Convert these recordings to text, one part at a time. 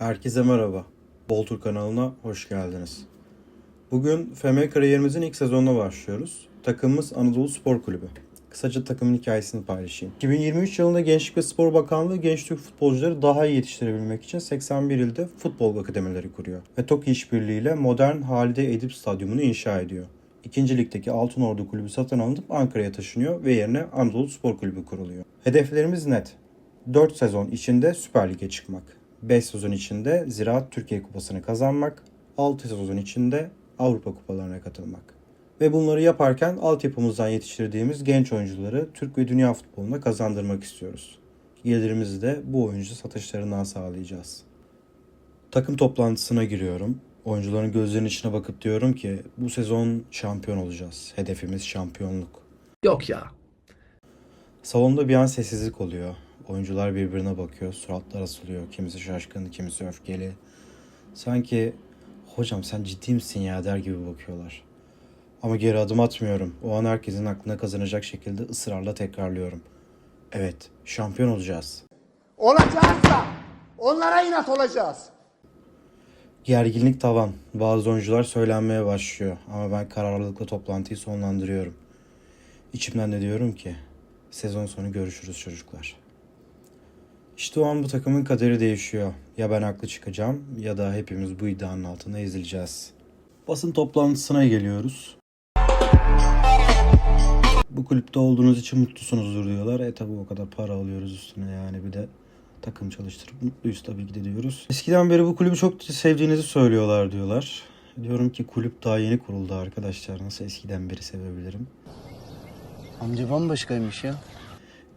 Herkese merhaba. Boltur kanalına hoş geldiniz. Bugün FM kariyerimizin ilk sezonuna başlıyoruz. Takımımız Anadolu Spor Kulübü. Kısaca takımın hikayesini paylaşayım. 2023 yılında Gençlik ve Spor Bakanlığı genç Türk futbolcuları daha iyi yetiştirebilmek için 81 ilde futbol akademileri kuruyor. Ve TOKİ işbirliğiyle modern Halide Edip Stadyumunu inşa ediyor. İkinci ligdeki Altınordu Kulübü satın alınıp Ankara'ya taşınıyor ve yerine Anadolu Spor Kulübü kuruluyor. Hedeflerimiz net. 4 sezon içinde Süper Lig'e çıkmak. 5 sezon içinde Ziraat Türkiye Kupası'nı kazanmak. 6 sezon içinde Avrupa Kupalarına katılmak. Ve bunları yaparken altyapımızdan yetiştirdiğimiz genç oyuncuları Türk ve dünya futboluna kazandırmak istiyoruz. Gelirimizi de bu oyuncu satışlarından sağlayacağız. Takım toplantısına giriyorum. Oyuncuların gözlerinin içine bakıp diyorum ki bu sezon şampiyon olacağız. Hedefimiz şampiyonluk. Yok ya. Salonda bir an sessizlik oluyor. Oyuncular birbirine bakıyor. Suratlar asılıyor. Kimisi şaşkın, kimisi öfkeli. Sanki hocam sen ciddi misin ya der gibi bakıyorlar. Ama geri adım atmıyorum. O an herkesin aklına kazanacak şekilde ısrarla tekrarlıyorum. Evet, şampiyon olacağız. Olacağızsa onlara inat olacağız. Gerginlik tavan. Bazı oyuncular söylenmeye başlıyor. Ama ben kararlılıkla toplantıyı sonlandırıyorum. İçimden de diyorum ki sezon sonu görüşürüz çocuklar. İşte o an bu takımın kaderi değişiyor. Ya ben haklı çıkacağım ya da hepimiz bu iddianın altında ezileceğiz. Basın toplantısına geliyoruz. Bu kulüpte olduğunuz için mutlusunuzdur diyorlar. E tabi o kadar para alıyoruz üstüne yani bir de takım çalıştırıp mutluyuz tabii ki de diyoruz. Eskiden beri bu kulübü çok sevdiğinizi söylüyorlar diyorlar. Diyorum ki kulüp daha yeni kuruldu arkadaşlar. Nasıl eskiden beri sevebilirim? Amca bambaşkaymış ya.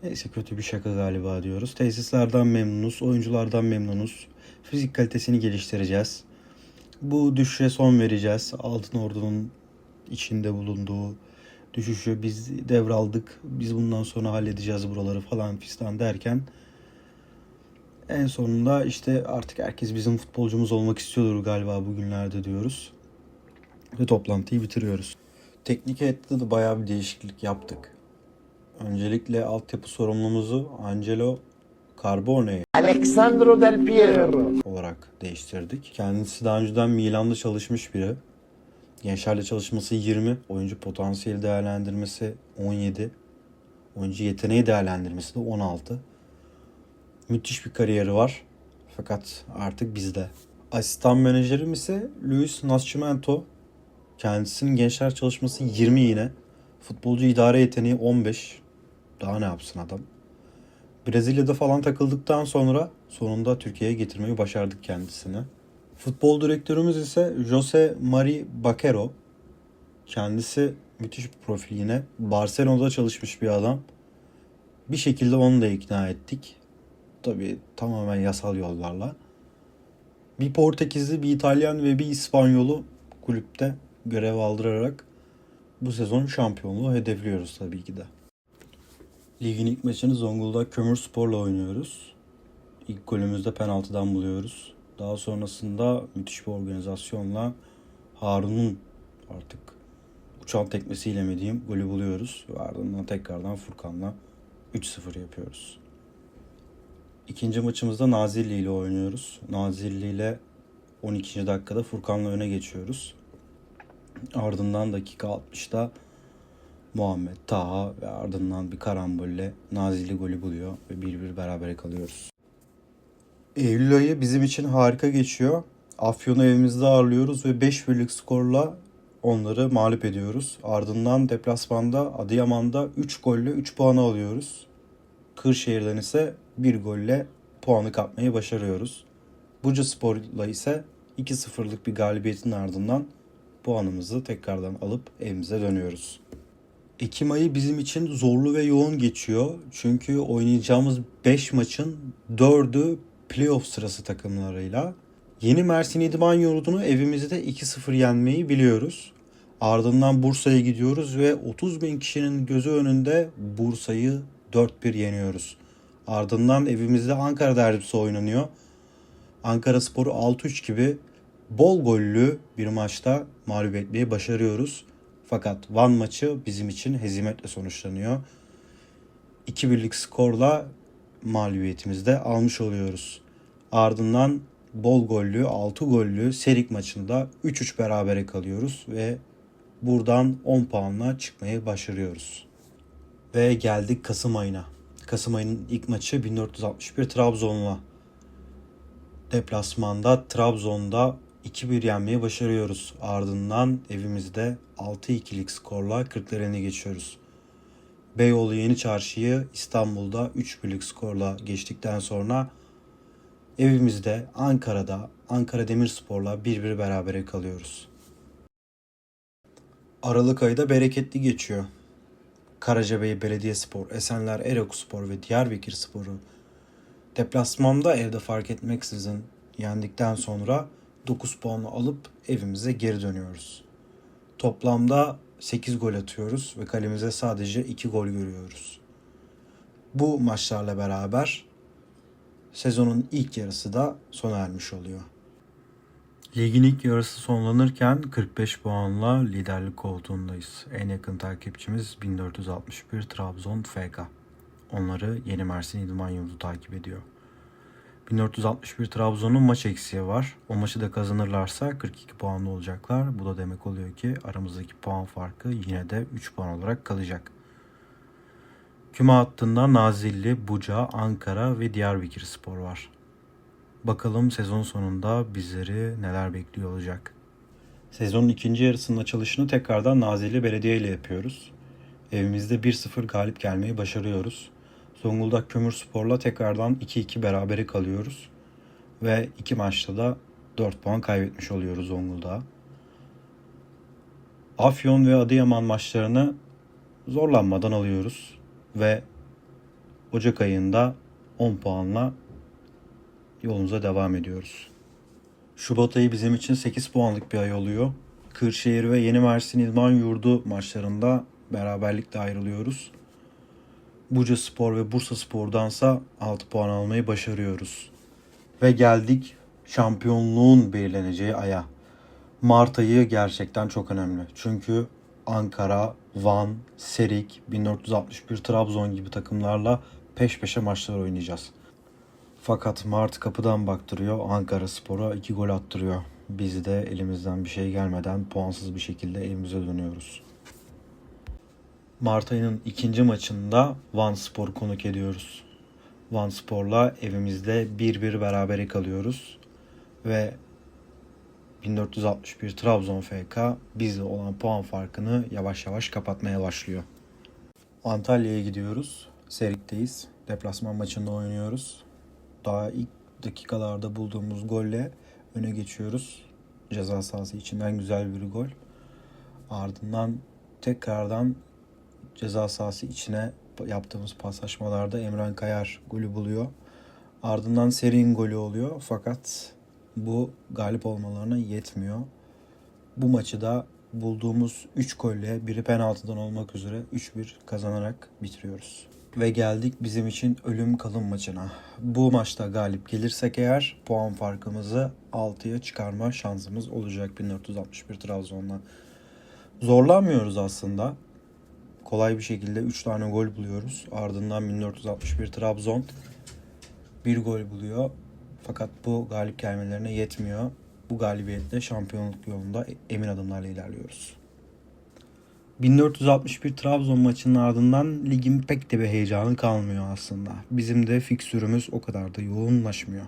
Neyse kötü bir şaka galiba diyoruz. Tesislerden memnunuz, oyunculardan memnunuz. Fizik kalitesini geliştireceğiz. Bu düşüşe son vereceğiz. Altın Ordu'nun içinde bulunduğu düşüşü biz devraldık. Biz bundan sonra halledeceğiz buraları falan fistan derken en sonunda işte artık herkes bizim futbolcumuz olmak istiyordur galiba bugünlerde diyoruz. Ve toplantıyı bitiriyoruz. Teknik heyette de bayağı bir değişiklik yaptık. Öncelikle altyapı sorumlumuzu Angelo Carbone Alexandro Del Piero. olarak değiştirdik. Kendisi daha önceden Milan'da çalışmış biri. Gençlerle çalışması 20, oyuncu potansiyel değerlendirmesi 17, oyuncu yeteneği değerlendirmesi de 16. Müthiş bir kariyeri var. Fakat artık bizde. Asistan menajerim ise Luis Nascimento. Kendisinin gençler çalışması 20 yine. Futbolcu idare yeteneği 15. Daha ne yapsın adam? Brezilya'da falan takıldıktan sonra sonunda Türkiye'ye getirmeyi başardık kendisini. Futbol direktörümüz ise Jose Mari Bakero. Kendisi müthiş bir profil yine. Barcelona'da çalışmış bir adam. Bir şekilde onu da ikna ettik. Tabii tamamen yasal yollarla. Bir Portekizli, bir İtalyan ve bir İspanyolu kulüpte görev aldırarak bu sezon şampiyonluğu hedefliyoruz tabii ki de. Ligin ilk maçını Zonguldak Kömürspor'la oynuyoruz. İlk golümüzde penaltıdan buluyoruz. Daha sonrasında müthiş bir organizasyonla Harun'un artık uçan tekmesiyle mi diyeyim golü buluyoruz. Ve ardından tekrardan Furkan'la 3-0 yapıyoruz. İkinci maçımızda Nazilli ile oynuyoruz. Nazilli ile 12. dakikada Furkan'la öne geçiyoruz. Ardından dakika 60'da Muhammed Taha ve ardından bir karambolle Nazilli golü buluyor ve 1-1 berabere kalıyoruz. Eylül ayı bizim için harika geçiyor. Afyon'u evimizde ağırlıyoruz ve 5 birlik skorla onları mağlup ediyoruz. Ardından deplasmanda Adıyaman'da 3 golle 3 puanı alıyoruz. Kırşehir'den ise 1 golle puanı kapmayı başarıyoruz. Buca Spor'la ise 2-0'lık bir galibiyetin ardından puanımızı tekrardan alıp evimize dönüyoruz. Ekim ayı bizim için zorlu ve yoğun geçiyor. Çünkü oynayacağımız 5 maçın 4'ü playoff sırası takımlarıyla. Yeni Mersin İdman Yurdu'nu evimizde 2-0 yenmeyi biliyoruz. Ardından Bursa'ya gidiyoruz ve 30 bin kişinin gözü önünde Bursa'yı 4-1 yeniyoruz. Ardından evimizde Ankara derbisi oynanıyor. Ankara Sporu 6-3 gibi bol gollü bir maçta mağlup etmeyi başarıyoruz. Fakat Van maçı bizim için hezimetle sonuçlanıyor. 2 birlik skorla mağlubiyetimizi de almış oluyoruz. Ardından bol gollü 6 gollü Serik maçında 3-3 berabere kalıyoruz ve buradan 10 puanla çıkmayı başarıyoruz. Ve geldik Kasım ayına. Kasım ayının ilk maçı 1461 Trabzon'la. Deplasmanda Trabzon'da 2-1 yenmeyi başarıyoruz. Ardından evimizde 6-2'lik skorla Kırklareli'ne geçiyoruz. Beyoğlu Yeni Çarşı'yı İstanbul'da 3-1'lik skorla geçtikten sonra evimizde Ankara'da Ankara Demirspor'la 1-1 berabere kalıyoruz. Aralık ayı da bereketli geçiyor. Karacabey Belediyespor, Esenler Erokuspor ve Diyarbakır Spor'u deplasmanda evde fark etmeksizin yendikten sonra 9 puanı alıp evimize geri dönüyoruz. Toplamda 8 gol atıyoruz ve kalemize sadece 2 gol görüyoruz. Bu maçlarla beraber sezonun ilk yarısı da sona ermiş oluyor. Ligin ilk yarısı sonlanırken 45 puanla liderlik koltuğundayız. En yakın takipçimiz 1461 Trabzon FK. Onları Yeni Mersin İdman Yurdu takip ediyor. 1461 Trabzon'un maç eksiği var. O maçı da kazanırlarsa 42 puanlı olacaklar. Bu da demek oluyor ki aramızdaki puan farkı yine de 3 puan olarak kalacak. Küme hattında Nazilli, Buca, Ankara ve Diyarbakır Spor var. Bakalım sezon sonunda bizleri neler bekliyor olacak. Sezonun ikinci yarısının açılışını tekrardan Nazilli Belediye ile yapıyoruz. Evimizde 1-0 galip gelmeyi başarıyoruz. Zonguldak Kömürspor'la tekrardan 2-2 berabere kalıyoruz. Ve iki maçta da 4 puan kaybetmiş oluyoruz Zonguldak'a. Afyon ve Adıyaman maçlarını zorlanmadan alıyoruz. Ve Ocak ayında 10 puanla yolumuza devam ediyoruz. Şubat ayı bizim için 8 puanlık bir ay oluyor. Kırşehir ve Yeni Mersin İdman Yurdu maçlarında beraberlikle ayrılıyoruz. Buca Spor ve Bursa Spor'dansa 6 puan almayı başarıyoruz. Ve geldik şampiyonluğun belirleneceği aya. Mart ayı gerçekten çok önemli. Çünkü Ankara, Van, Serik, 1461 Trabzon gibi takımlarla peş peşe maçlar oynayacağız. Fakat Mart kapıdan baktırıyor. Ankara Spor'a 2 gol attırıyor. Biz de elimizden bir şey gelmeden puansız bir şekilde evimize dönüyoruz. Mart ayının ikinci maçında Van Spor konuk ediyoruz. Van Spor'la evimizde 1-1 berabere kalıyoruz. Ve 1461 Trabzon FK bizle olan puan farkını yavaş yavaş kapatmaya başlıyor. Antalya'ya gidiyoruz. Serik'teyiz. Deplasman maçında oynuyoruz. Daha ilk dakikalarda bulduğumuz golle öne geçiyoruz. Ceza sahası içinden güzel bir gol. Ardından tekrardan ceza sahası içine yaptığımız paslaşmalarda Emran Kayar golü buluyor. Ardından Serin golü oluyor fakat bu galip olmalarına yetmiyor. Bu maçı da bulduğumuz 3 golle biri penaltıdan olmak üzere 3-1 kazanarak bitiriyoruz. Ve geldik bizim için ölüm kalım maçına. Bu maçta galip gelirsek eğer puan farkımızı 6'ya çıkarma şansımız olacak 1461 Trabzon'la. Zorlanmıyoruz aslında. Kolay bir şekilde 3 tane gol buluyoruz. Ardından 1461 Trabzon bir gol buluyor. Fakat bu galip gelmelerine yetmiyor. Bu galibiyetle şampiyonluk yolunda emin adımlarla ilerliyoruz. 1461 Trabzon maçının ardından ligin pek de bir heyecanı kalmıyor aslında. Bizim de fiksürümüz o kadar da yoğunlaşmıyor.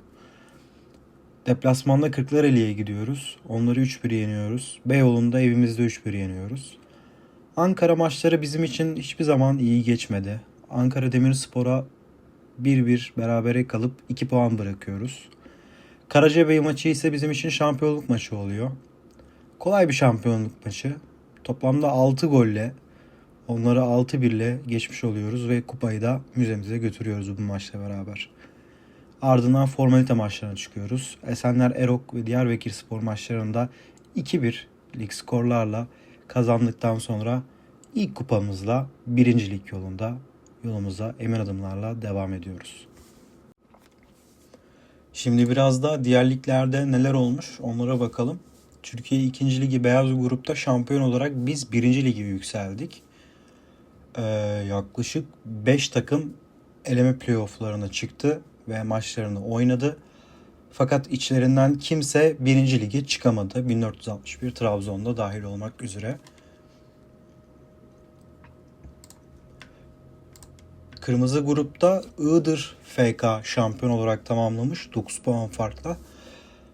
Deplasmanda Kırklareli'ye gidiyoruz. Onları 3-1 yeniyoruz. Beyoğlu'nda evimizde 3-1 yeniyoruz. Ankara maçları bizim için hiçbir zaman iyi geçmedi. Ankara Demirspor'a 1-1 berabere kalıp 2 puan bırakıyoruz. Karacabey maçı ise bizim için şampiyonluk maçı oluyor. Kolay bir şampiyonluk maçı. Toplamda 6 golle onları 6-1 ile geçmiş oluyoruz ve kupayı da müzemize götürüyoruz bu maçla beraber. Ardından formalite maçlarına çıkıyoruz. Esenler Erok ve Diyarbakır spor maçlarında 2-1 lig skorlarla kazandıktan sonra ilk kupamızla birincilik yolunda yolumuza emin adımlarla devam ediyoruz. Şimdi biraz da diğer liglerde neler olmuş onlara bakalım. Türkiye 2. Ligi Beyaz Grup'ta şampiyon olarak biz 1. Ligi yükseldik. Ee, yaklaşık 5 takım eleme playofflarına çıktı ve maçlarını oynadı. Fakat içlerinden kimse birinci lige çıkamadı. 1461 Trabzon'da dahil olmak üzere. Kırmızı grupta Iğdır FK şampiyon olarak tamamlamış 9 puan farkla.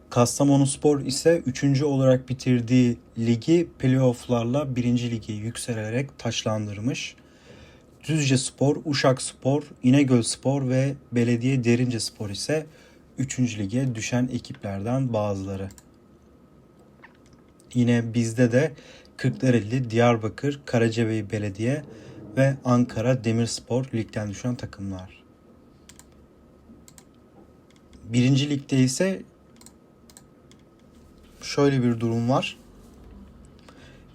Kastamonu Spor ise 3. olarak bitirdiği ligi playofflarla 1. lige yükselerek taçlandırmış. Düzce Spor, Uşak Spor, İnegöl Spor ve Belediye Derince Spor ise 3. lige düşen ekiplerden bazıları. Yine bizde de Kırklareli, Diyarbakır, Karacabey Belediye ve Ankara Demirspor ligden düşen takımlar. Birinci ligde ise şöyle bir durum var.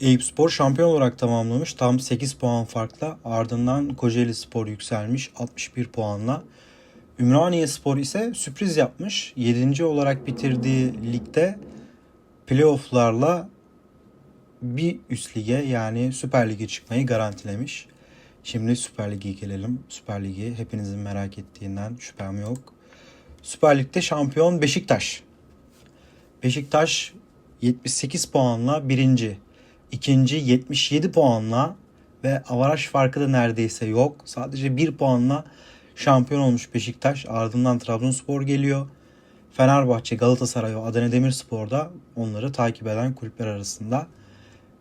Eyüpspor şampiyon olarak tamamlamış. Tam 8 puan farkla. Ardından Kocaeli Spor yükselmiş 61 puanla. Ümraniye Spor ise sürpriz yapmış. 7. olarak bitirdiği ligde playofflarla bir üst lige yani Süper Lig'e çıkmayı garantilemiş. Şimdi Süper Lig'e gelelim. Süper Lig'i hepinizin merak ettiğinden şüphem yok. Süper Lig'de şampiyon Beşiktaş. Beşiktaş 78 puanla birinci. İkinci 77 puanla ve avaraj farkı da neredeyse yok. Sadece bir puanla şampiyon olmuş Beşiktaş. Ardından Trabzonspor geliyor. Fenerbahçe, Galatasaray ve Adana Demirspor da onları takip eden kulüpler arasında.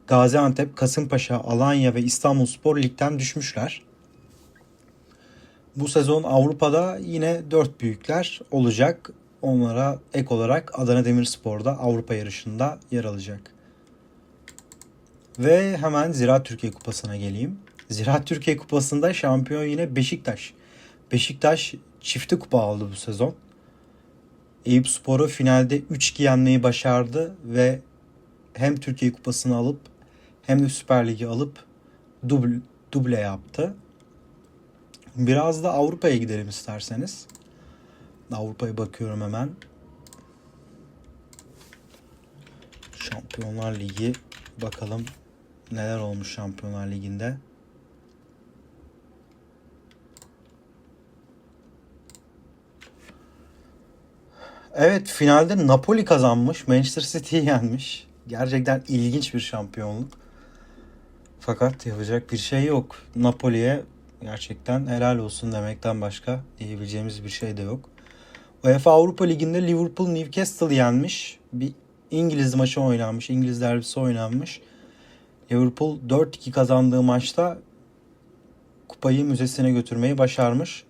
Gaziantep, Kasımpaşa, Alanya ve İstanbulspor ligden düşmüşler. Bu sezon Avrupa'da yine dört büyükler olacak. Onlara ek olarak Adana Demirspor'da Avrupa yarışında yer alacak. Ve hemen Ziraat Türkiye Kupası'na geleyim. Ziraat Türkiye Kupası'nda şampiyon yine Beşiktaş. Beşiktaş çifti kupa aldı bu sezon. Eyüp Spor'u finalde 3-2 yenmeyi başardı ve hem Türkiye Kupası'nı alıp hem de Süper Lig'i alıp duble, duble yaptı. Biraz da Avrupa'ya gidelim isterseniz. Avrupa'ya bakıyorum hemen. Şampiyonlar Ligi bakalım neler olmuş Şampiyonlar Ligi'nde. Evet finalde Napoli kazanmış. Manchester City'yi yenmiş. Gerçekten ilginç bir şampiyonluk. Fakat yapacak bir şey yok. Napoli'ye gerçekten helal olsun demekten başka diyebileceğimiz bir şey de yok. UEFA Avrupa Ligi'nde Liverpool Newcastle'ı yenmiş. Bir İngiliz maçı oynanmış. İngiliz derbisi oynanmış. Liverpool 4-2 kazandığı maçta kupayı müzesine götürmeyi başarmış.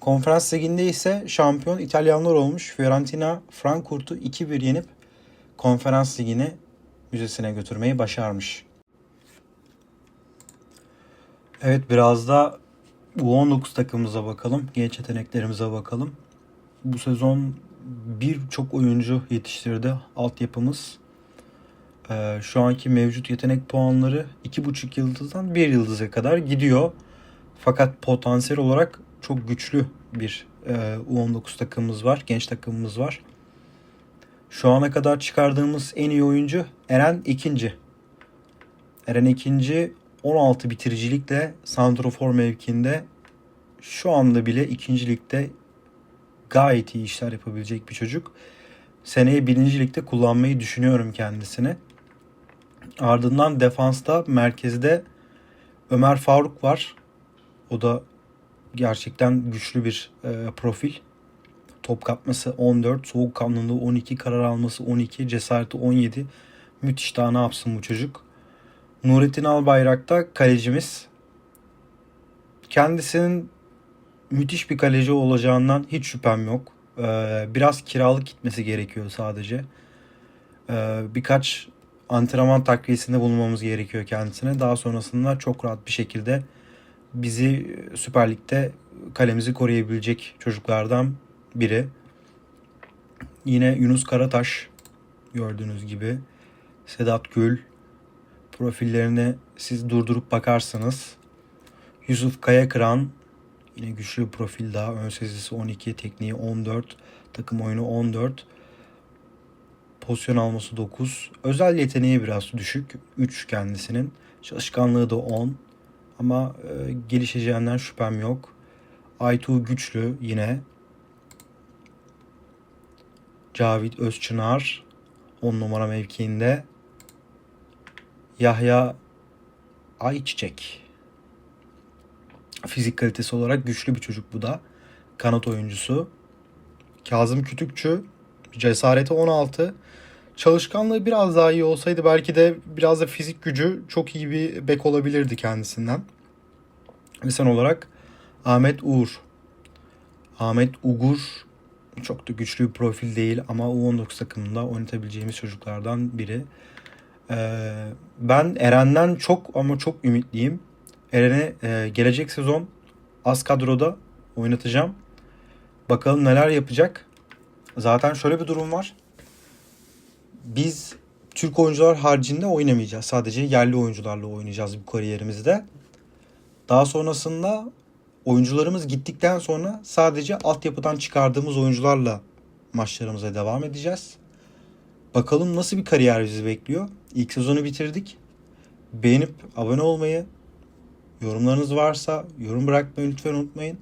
Konferans liginde ise şampiyon İtalyanlar olmuş. Fiorentina Frankfurt'u 2-1 yenip konferans ligini müzesine götürmeyi başarmış. Evet biraz da U19 takımımıza bakalım. Genç yeteneklerimize bakalım. Bu sezon birçok oyuncu yetiştirdi altyapımız. Ee, şu anki mevcut yetenek puanları 2,5 yıldızdan 1 yıldıza kadar gidiyor. Fakat potansiyel olarak çok güçlü bir e, U19 takımımız var. Genç takımımız var. Şu ana kadar çıkardığımız en iyi oyuncu Eren ikinci. Eren ikinci 16 bitiricilikle santrofor mevkinde şu anda bile ikinci ligde gayet iyi işler yapabilecek bir çocuk. Seneye birinci ligde kullanmayı düşünüyorum kendisini. Ardından defansta merkezde Ömer Faruk var. O da gerçekten güçlü bir e, profil. Top kapması 14, soğukkanlılığı 12, karar alması 12, cesareti 17. Müthiş daha ne yapsın bu çocuk. Nurettin Albayrak da kalecimiz. Kendisinin müthiş bir kaleci olacağından hiç şüphem yok. Ee, biraz kiralık gitmesi gerekiyor sadece. Ee, birkaç antrenman takviyesinde bulunmamız gerekiyor kendisine. Daha sonrasında çok rahat bir şekilde bizi Süper Lig'de kalemizi koruyabilecek çocuklardan biri. Yine Yunus Karataş gördüğünüz gibi. Sedat Gül profillerine siz durdurup bakarsanız. Yusuf Kayakıran yine güçlü profil daha. Ön sezisi 12, tekniği 14, takım oyunu 14. Pozisyon alması 9. Özel yeteneği biraz düşük. 3 kendisinin. Çalışkanlığı da 10. Ama e, gelişeceğinden şüphem yok. Aytu güçlü yine. Cavit Özçınar 10 numara mevkiinde. Yahya Ayçiçek. Fizik kalitesi olarak güçlü bir çocuk bu da. Kanat oyuncusu. Kazım Kütükçü cesareti 16. Çalışkanlığı biraz daha iyi olsaydı belki de biraz da fizik gücü çok iyi bir bek olabilirdi kendisinden. Ve olarak Ahmet Uğur. Ahmet Ugur çok da güçlü bir profil değil ama U19 takımında oynatabileceğimiz çocuklardan biri. Ee, ben Eren'den çok ama çok ümitliyim. Eren'i e, gelecek sezon az kadroda oynatacağım. Bakalım neler yapacak. Zaten şöyle bir durum var. Biz Türk oyuncular haricinde oynamayacağız. Sadece yerli oyuncularla oynayacağız bu kariyerimizde. Daha sonrasında oyuncularımız gittikten sonra sadece altyapıdan çıkardığımız oyuncularla maçlarımıza devam edeceğiz. Bakalım nasıl bir kariyer bizi bekliyor. İlk sezonu bitirdik. Beğenip abone olmayı, yorumlarınız varsa yorum bırakmayı lütfen unutmayın.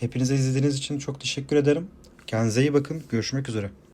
Hepinize izlediğiniz için çok teşekkür ederim. Kendinize iyi bakın. Görüşmek üzere.